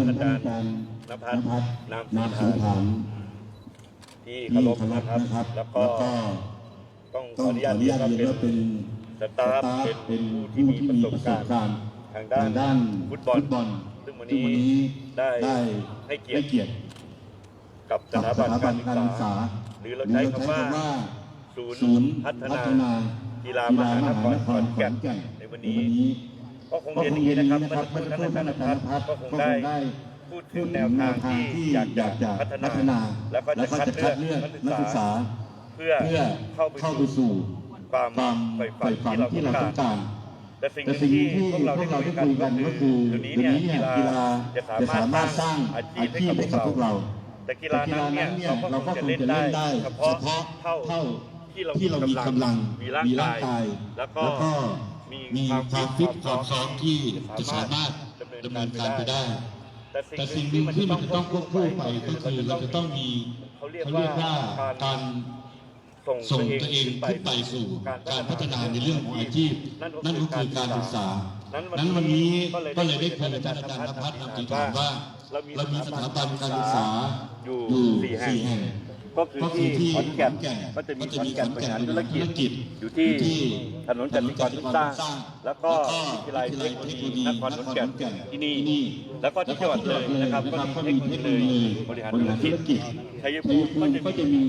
านอาจารย์นภัจารสย์นามนามสีสีฐาฐานที่เคารพนะครับ แล้วก็ต้องขออนุญาตเรียนว่าเป็นสตาฟเป็นผู้ที่มีประสบการณ์ทางด้านฟุตบอล ซึ่งวันนี้ได้ให้เกียรติกับสถาบันการศึกษา หรือเราใช้คำว่าศูนย์พัฒนาฒนากีฬามหานครขอนแก่นในวันนี้ ก็คงเรียนอย่างนี้นะครับเมื่อสักครู่ท่านอาจารย์นภัสก็คงได้พูดถึงแนวทางที่อยากจะพัฒนา แล้วก็จะคัดเลือกนักศึกษา เพื่อเพื่อเข้าไปเข้าไปสู่สู่ความความใฝ่ฝัใฝ่นฝันที่ที่เราเราต้ต้อองงกาการรแต่สิ่งหแต่นึ่งสิ่งที่ที่พวกเราพวได้กเราคุยได้กันคุยกันก็ก็คืคืออเดี๋ยวนี้เดี๋ยวเนี่ยนี้กีเนี่ยฬากีฬาจะสาจะมารสาถสร้ามารถสร้างงอาชีอาพให้ชีพกับให้พวกับกพวกเราเรา แต่กีแต่ฬากีนั้ฬานเนี่นั้ยนเนี่ยเราก็เราคก็งคจะงเล่นจะได้เล่นได้เฉเฉพาะพาะเท่าเท่าที่เราที่เรามีกำลังกำลังมีร่างมีร่ากายงกายแล้วก็แล้วก็ มีมีความความฟิฟิตตความความซ้ซ้ออมมที่ที่จะจะสาสามารมารถถดำดำเนิเนินนกาการรไปไปได้ได้ แต่สิ่งแต่หนึ่สิ่งงหที่นึ่งมันที่จะมันต้องจะควต้บองควคู่บไปคู่ไปก็ก็คืคืออเราเราจะจะต้ต้อองงมีมีเขาเรียกเขาเรียกว่าว่าการการส่งส่งตัวเองตัวเองขึ้นไปขึ้นไปสู่สู่กาการรพัพัฒฒนานาในในเรื่เรื่อองงขขอองงอาอาชีชีพพนั่นั่นนก็ก็คืคืออกาการรศึศึกกษาษา นั้นั้นนวัวันนนี้นี้ก็ก็เลเลยยได้ได้คุคุยยกักับบอาอาจาจารรย์ย์นนภัภัสสนนำำสีสีฐาฐานนว่าว่า เรามีเรามีสสถาถาบับันนกาการรศึศึกกษาษาอยู่อยู่สี่แห่งสี่แห่ง ก็คือก็คืที่อที่ขอนแก่นขอนแก่นก็จะมีก็ขจะอนมีแก่นขอนบริแก่นหารธุรกิจบริหารธุรกิจอยู่ที่ที่ถนนจันทร์กรทุกสร้างแล้วก็แล้วก็วิทยาลัยวิเททคโนยาโลลัยยีเทคนโนโลยีครขอนแก่นนครขอนแก่นที่นี่ที่ นี่ แล้วก็ที่จังหวัดเลยนะครับก็มีเทคโนโลยีบริหารธุรกิจชัยภูภูมิมิก็ก็จะจะมีมี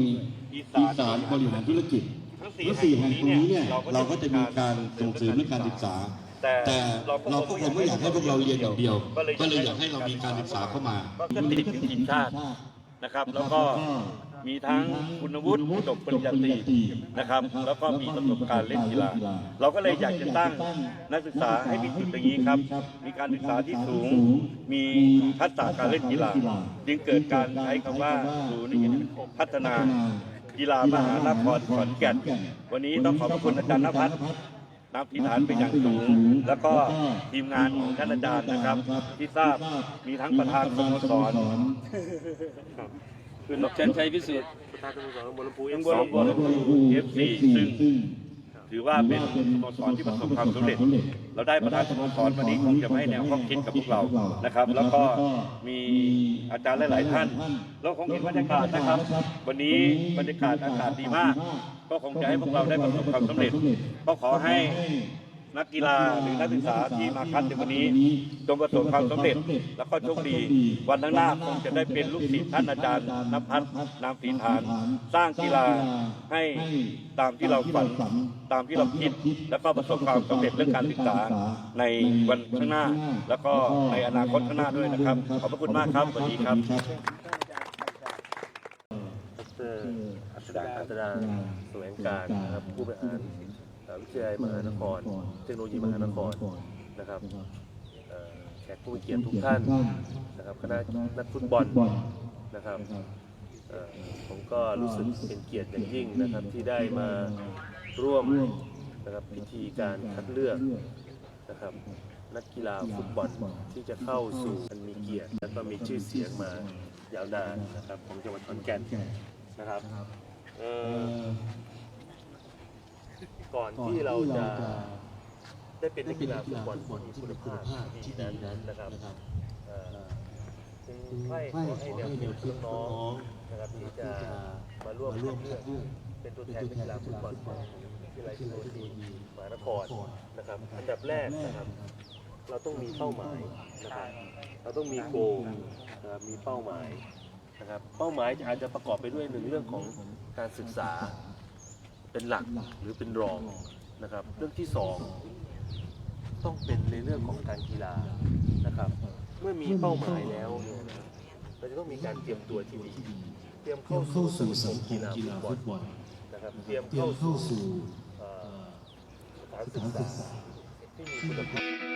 อีอีสาสานนบบริริหาหารรธุธุรรกิกิจจทั้งทั้งสี่สี่แห่แห่งงตตรรงงนี้นี้เนี่เนี่ยยเราเราก็ก็จะจะมีมีกาการรส่ส่งงเสเสริริมมเรื่เรื่อองงกาการรศึศึกกษา ษา แต่แต่เราก็เราคก็งคงไม่ไม่อายอยากกให้ให้พพววกกเราเราเรีเรียยนนออย่ย่างงเดีเดียยว ว ก็ก็เลเลยยอยากกอายให้ให้เราเรามีมีกาการรศึศึกกษาษาเข้าเข้ามามามีมีทั้ทั้ งงคุคุณณวุวุฒิฒิจบปริญญาตรีนะครับ แล้วก็มีประสบการณ์เล่นกีฬา เราก็เลยอยากจะตั้งนักศึกษาให้มีจุดอย่างนี้ครับ มีการศึกษาที่สูง มีทักษะการเล่นกีฬา จึงเกิดการใช้คำว่าศูนย์พัฒนากีฬามหานครขอนแก่น วันนี้ต้องขอบพระคุณอาจารย์นภัส นำพิธานเป็นอย่างสูง แล้วก็ทีมงานของท่านอาจารย์นะครับ ที่ทราบมีทั้งประธานสโมสรคือดอกชันชัยพิสุทธิ์ประธานสโมสรบอลพูเอฟซีบอลพูเอฟซีซึ่งถือว่าเป็นสโมสรที่ประสบความสำเร็จ เราได้ประธานสโมสรวันนี้คงจะไม่ให้แนวข้อคิดกับพวกเรานะครับ แล้วก็มีอาจารย์หลาย ๆ ท่านเราคงเห็นบรรยากาศนะครับ วันนี้บรรยากาศอากาศดีมาก ก็คงจะให้พวกเราได้ประสบความสำเร็จก็ขอให้ นักกีฬาหรือนักศึกษาที่มาคัดในวันนี้จงประสบความสำเร็จ แล้วก็โชคดี วันข้างหน้าคงจะได้เป็นลูกศิษย์ท่านอาจารย์นภัสนามศรีฐาน สร้างกีฬาให้ตามที่เราฝันตามที่เราคิด แล้วก็ประสบความสำเร็จเรื่องการศึกษาในวันข้างหน้า แล้วก็ในอนาคตข้างหน้าด้วยนะครับ ขอบพระคุณมากครับสวัสดีครับอัศดาอัศดาแสวงการนะครับผู้บริหาร วิทยาลัยมหานคร เทคโนโลยีมหานครนะครับเอ่อแขกผู้มีเกียรติทุกท่านนะครับคณะนักฟุตบอลนะครับเอ่อผมก็รู้สึกเป็นเกียรติอย่างยิ่งนะครับที่ได้มาร่วมนะครับพิธีการคัดเลือกนะครับนักกีฬาฟุตบอลที่จะเข้าสู่อันมีเกียรติ และก็มีชื่อเสียงมายาวนานนะครับของจังหวัดขอนแก่นนะครับเอนที่เราจะได้เป็นนักกีฬาฟุตบอลที่มีคุณภาพที่ดีนั้นนะครับค่อจึงให้ขอให้แนวคิดน้องนะครับที่จะมาร่วมเลือกเป็นตัวแทนนักกีฬาฟุตบอลของวิทยาลัยเทคโนโลยีมหานครนะครับ อันดับแรกนะครับ เราต้องมีเป้าหมายนะครับ เราต้องมีโกมีเป้าหมายนะครับ เป้าหมายอาจจะประกอบไปด้วยหนึ่งเรื่องของการศึกษา เป็นหลักหรือเป็นรองนะครับ เรื่องที่สองต้องเป็นในเรื่องของการกีฬานะครับ เมื่อมีเป้าหมายแล้วเราจะต้องมีการเตรียมตัวที่ดีเตรียมเข้าสู่สังคมกีฬาฟุตบอลนะครับเตรียมเข้าสู่สู่เอ่อสถานศึกษาที่มีคุณภาพ